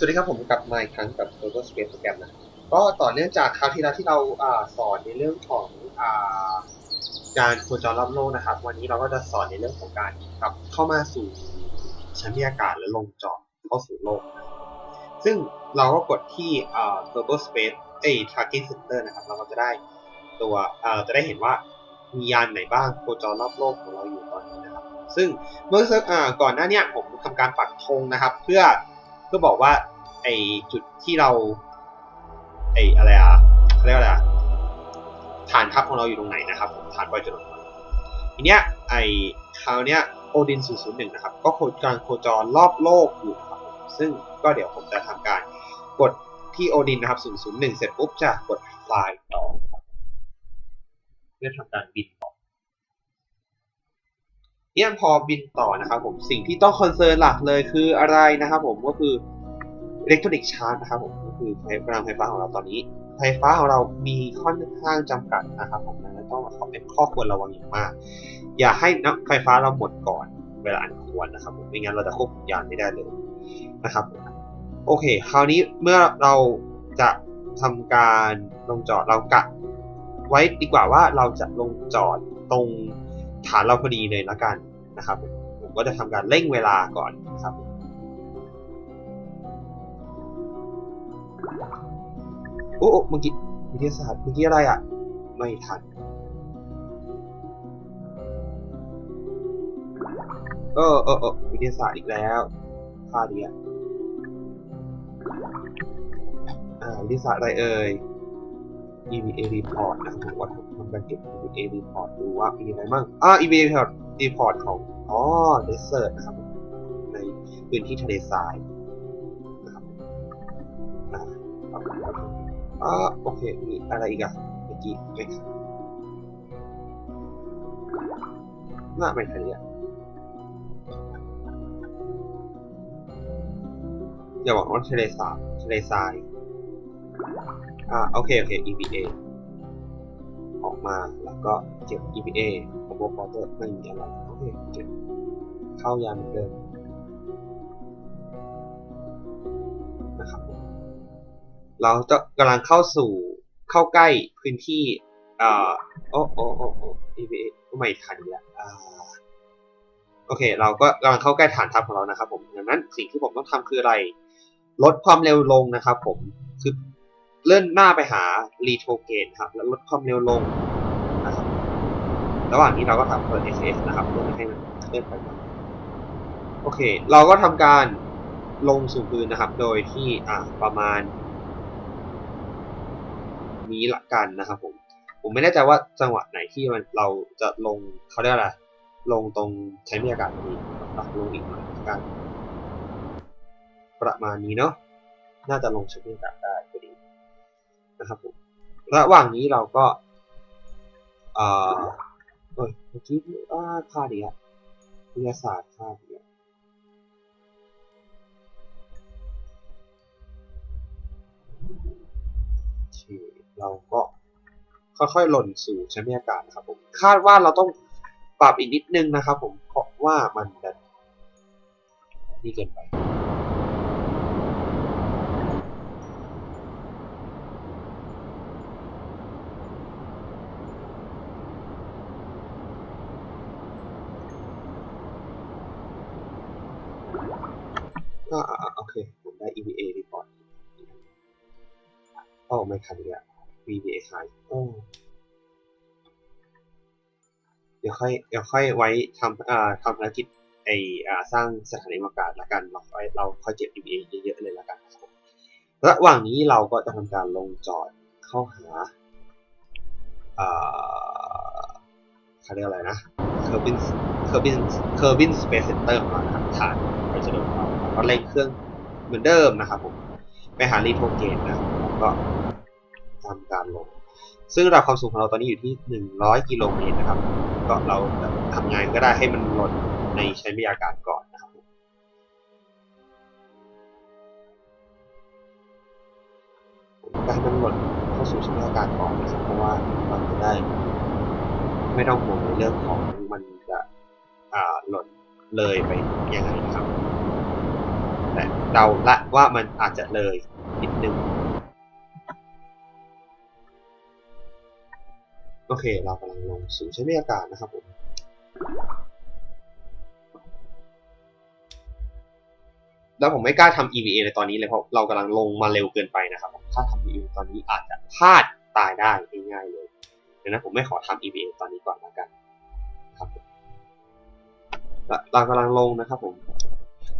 สวัสดีครับผมกลับมาอีกครั้งกับ Global Space Program นะก็ต่อเนื่องจากคราวที่แล้วที่เราอสอนในเรื่องของอการโคจรรอบโลกนะครับ วันนี้เราก็จะสอนในเรื่องของการกลับเข้ามาสู่ชั้นบรรยากาศและลงจอดเข้าสู่โลกนะซึ่งเราก็กดที่อ่า Global Space เอ้ Tracking Center นะครับ เราก็จะได้ตัวจะได้เห็นว่ามียานไหนบ้างโคจรรอบโลกของเราอยู่ตอนนี้นะครับ ซึ่งเมื่อก่อนหน้านี้ผมทำการปักธงนะครับ เพื่อ เพื่อบอกว่าไอจุดที่เราไออะไรอะเขาเรียกว่าอะไรอะฐานทัพของเราอยู่ตรงไหนนะครับผมฐานปล่อยจรวดของทีเนี้ยไอคราวเนี้ยโอดิน 001 นะครับ ก็โคจรโคจรรอบโลกอยู่ครับซึ่งก็เดี๋ยวผมจะทำการกดที่โอดินนะครับ 001 เสร็จปุ๊บจะกดไฟล์ต่อเพื่อทำการบิน นี่ยพอบินต่อนะครับผมสิ่งที่ต้องคอนเซิร์นหลักเลยคืออะไรนะครับผมก็คืออิเล็กทรอนิกส์ชาร์จนะครับผมก็คือไฟพลังไฟฟ้าของเราตอนนี้ ไฟฟ้าของเรามีค่อนข้างจำกัดนะครับผมดังนั้นต้องเป็นข้อควรระวังอย่างมาก อย่าให้น้ำไฟฟ้าเราหมดก่อนเวลาอันควรนะครับผมไม่งั้นเราจะควบคุมยานไม่ได้เลยนะครับโอเค คราวนี้เมื่อเราจะทำการลงจอดเรากะไว้ดีกว่าว่าเราจะลงจอดตรงฐานเราพอดีเลยละกัน นะครับ ผมก็จะทำการเร่งเวลาก่อนนะครับโอ้โเมื่อกี้วิทยาศาสตร์เมื่อกี้อะไรอะ ไม่ทันเออเออเออวิทยาศาสตร์อีกแล้วค่าดีอะอ่าวิทยาศาสตร์อะไรเอ่ย EVA report นะครับผมว่าทำการเก็บ EVA report ดูว่ามีอะไรบ้างอ่า EVA report report ของอ๋อ desert นะครับ ในพื้นที่ทะเลทรายนะครับอ่าเอโอเค มีอะไรอีกอะเมื่อกี้ไม่นน่าไม่ทันเนี่ยอย่าบอกว่าทะเลสาบทะเลทราย อ่า โอเค โอเค EVA ออกมา แล้วก็เก็บ EVA ของโบพอเตอร์ไม่มีอะไรโอเคเก็บเข้ายานเหมือนเดิมนะครับเราจะกำลังเข้าสู่เข้าใกล้พื้นที่อ่าโอ้โอ้โอ้โอ้ EVA ไม่ทันแล้วอ่าโอเค เราก็กำลังเข้าใกล้ฐานทัพของเรานะครับ ผมดังนั้นสิ่งที่ผมต้องทำคืออะไร ลดความเร็วลงนะครับ ผมคือเลื่อนหน้าไปหารีโทเกนครับ แล้วลดความเร็วลง ระหว่างนี้เราก็ทำเปิด SS นะครับเพื่อไม่ให้มันเลื่อนไปมาโอเค เราก็ทำการลงสู่พื้นนะครับ โดยที่อ่าประมาณ นี้ละกันนะครับผม ผมไม่แน่ใจว่าจังหวะไหนที่มันเราจะลงเขาเรียกอะไร ลงตรงใช้บรรยากาศตรงนี้ตัดลงอีกหน่อยกัน ประมาณนี้เนาะ น่าจะลงใช้บรรยากาศได้พอดีนะครับผม ระหว่างนี้เราก็เอ่อ อ้ยเมื่อกี้ว่าค่าดีอะวิทยาศาสตร์ค่าดีเราก็ค่อยๆหล่นสู่ชั้นบรรยากาศนะครับผม คาดว่าเราต้องปรับอีกนิดนึงนะครับผมเพราะว่ามันจะนี่เกินไป ก็อ่าอ่าโอเค ผมได้ EVA report โอ้ไม่ทันเลยอะ VBA หายโอ้เดี๋ยวค่อยเดี๋ยวค่อยไว้ทำอ่าทำภารกิจไออ่าสร้างสถานีอวกาศละกันเราค่อยเราค่อยเจ็บ EVA เยอะๆเลยละกันครับระหว่างนี้เราก็จะทำการลงจอดเข้าหาอ่าเขาเรียกอะไรนะ Kerbin Kerbin Kerbin Space Center ของเรานะครับฐานไปจะโดนเก็เร่งเครื่องเหมือนเดิมนะครับผมไปหารีโทเกตนะก็ทำการลง ซึ่งระดับความสูงของเราตอนนี้อยู่ที่ 100 กิโลเมตรนะครับ ก็เราทำงานก็ได้ให้มันล่นในชั้นบรรยากาศก่อนนะครับผมก็ให้มันหล่นเข้าสู่ชั้นบรรยากาศก่อนนะครับเพราะว่าเราจะได้ ไม่ต้องห่วงในเรื่องของมันจะอ่าหล่นเลยไปยังไงนะครับ แต่เดาละว่ามันอาจจะเลยนิดนึง โอเค เรากำลังลงสู่ชั้นบรรยากาศนะครับผมแล้วผมไม่กล้าทำ EVA ในตอนนี้เลยเพราะเรากำลังลงมาเร็วเกินไปนะครับผมถ้าทำ EVA ตอนนี้อาจจะพลาดตายได้ง่ายๆเลยดังนั้นผมไม่ขอทำ EVA ตอนนี้ก่อนแล้วกันครับเราเรากำลังลงนะครับผม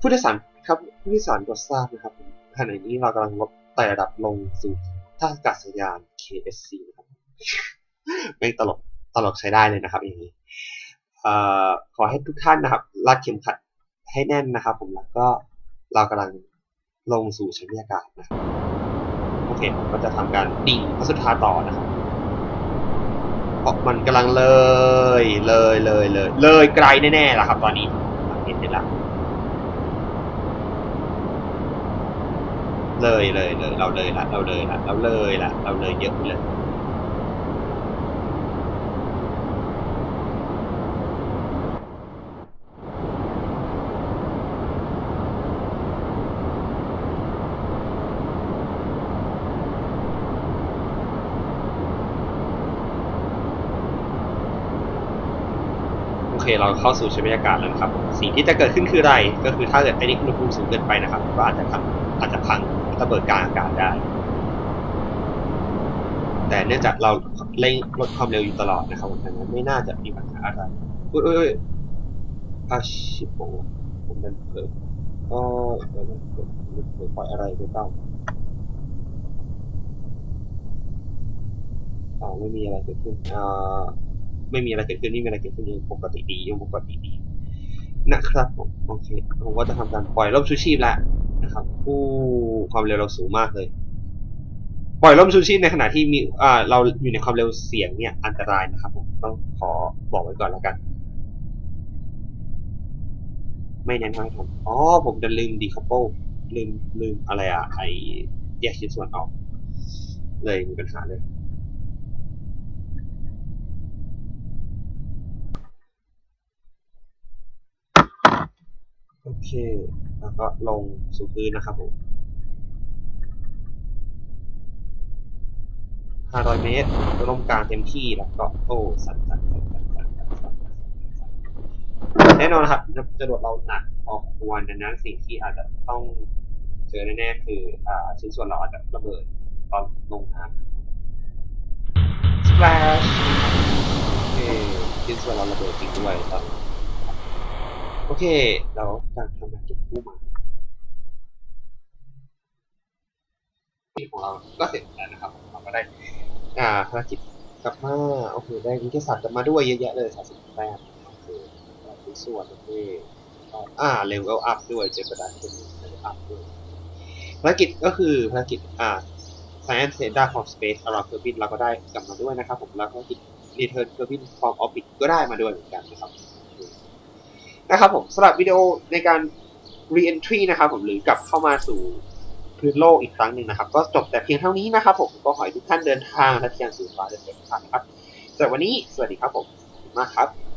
ผู้โดยสาร ครับผู้โดยสารก็ทราบนะครับขณะนี้เรากำลังลดไต่ระดับลงสู่ท่าอากาศยาน KSC นะครับไม่ตลกตลกใช้ได้เลยนะครับอย่างนี้ขอให้ทุกท่านนะครับรัดเข็มขัดให้แน่นนะครับ ผมแล้วก็เรากำลังลงสู่ชั้นบรรยากาศนะครับโอเคผมก็จะทำการดิ่งพระสุธาต่อนะครับเพราะมันกำลังเลยเลยเลยเลยเลยไกลแน่ๆล้วครับ ตอนนี้เห็นเห็นแล้ว เลยเลยเลยเราเลยละเราเลยละเราเลยละเราเลยเยอะไปเลย เคเราเข้าสู่ชั้นบรรยากาศแล้วนะครับสิ่งที่จะเกิดขึ้นคืออะไรก็คือถ้าเกิดไอ้นี่อุณหภูมิสูงเกินไปนะครับก็อาจจะทำอาจจะพังระเบิดกลางอากาศได้ แต่เนื่องจากเราเร่งลดความเร็วอยู่ตลอดนะครับดังนั้นไม่น่าจะมีปัญหาอะไรอุ้ยอุ้ยอุ้ยอาชิโปผมดันเผลอก็เดี๋ยวนเดี๋ยวเดี๋ยวปล่อยอะไรไปเปล่าอ่าไม่มีอะไรเกิดขึ้นอ่า ไม่มีอะไรเกิดขึ้นนี่มีอะไรเกิดขึ้นยังปกติดียังปกติดีนะครับผมโอเคผมก็จะทำการปล่อยร่มชูชีพแล้วนะครับผู้ความเร็วเราสูงมากเลย ปล่อยร่มชูชีพในขณะที่มีอ่าเราอยู่ในความเร็วเสียงเนี่ยอันตรายนะครับผมต้องขอบอกไว้ก่อนแล้วกัน ไม่แนะนำให้ทำอ๋อผมจะลืมดีคัพเปิลลืมลืมอะไรอะไอแยกชิ้นส่วนออก เลยมีปัญหาเลย เค แล้วก็ลงสู่พื้นนะครับผม500เมตรร่มกลางเต็มที่แล้วก็โอ้สั่นสั่นสั่นสั่นสั่นสั่นสั่นสั่นแน่นอนครับจรวดเราหนักพอควรดังนั้นสิ่งที่อาจจะต้องเจอแน่ๆคืออ่าชิ้นส่วนเราอาจจะระเบิดตอนลงน้ำ splash โอเคชิ้นส่วนเราระเบิดจริงด้วยตอน โอเค เราการทำงานเก็บกู้มาของเราก็เสร็จแล้วนะครับเราก็ได้ อ่าภารกิจกลับมาโอเคได้วิทยาศาสตร์กลับมาด้วยเยอะแยะเลยสามสิบแต้มโอเคชิ้นส่วนโอเคอ่าเลเวลอัพด้วยเจอกระดาษเป็นเลเวลอัพด้วยภารกิจก็คือภารกิจอ่า Science Data from Space around Kerbin เราก็ได้กลับมาด้วยนะครับผมแล้วก็ภารกิจ Return Kerbin from Orbit ก็ได้มาด้วยเหมือนกันนะครับ นะครับผมสำหรับวิดีโอในการ re-entry นะครับผมหรือกลับเข้ามาสู่พื้นโลกอีกครั้งหนึ่งนะครับ ก็จบแต่เพียงเท่านี้นะครับผมก็ขอให้ทุกท่านเดินทางและเที่ยงสู่ฟ้าได้เสร็จครับสำหรับวันนี้สวัสดีครับผมมากครับ